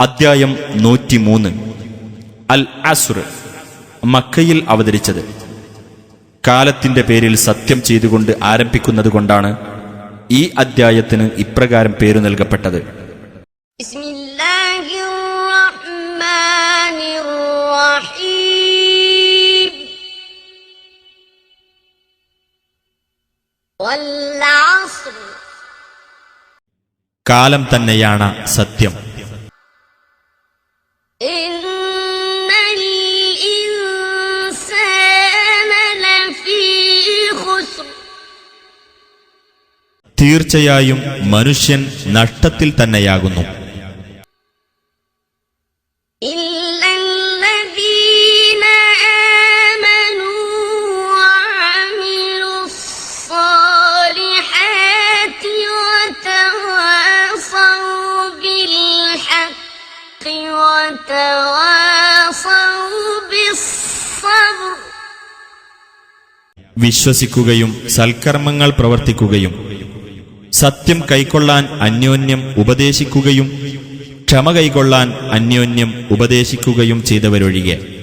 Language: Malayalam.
അദ്ധ്യായം നൂറ്റിമൂന്ന്. അൽ അസുർ മക്കയിൽ അവതരിച്ചത്. കാലത്തിന്റെ പേരിൽ സത്യം ചെയ്തുകൊണ്ട് ആരംഭിക്കുന്നതുകൊണ്ടാണ് ഈ അദ്ധ്യായത്തിന് ഇപ്രകാരം പേരു നൽകപ്പെട്ടത്. കാലം തന്നെയാണ് സത്യം. തീർച്ചയായും മനുഷ്യൻ നഷ്ടത്തിൽ തന്നെയാകുന്നു إلا الذين آمنوا وعملوا الصالحات وتواصوا بالحق وتواصوا بالصبر വിശ്വസിക്കുകയും സൽക്കർമ്മങ്ങൾ പ്രവർത്തിക്കുകയും സത്യം കൈക്കൊള്ളാൻ അന്യോന്യം ഉപദേശിക്കുകയും ക്ഷമ കൈക്കൊള്ളാൻ അന്യോന്യം ഉപദേശിക്കുകയും ചെയ്തവരൊഴികെ.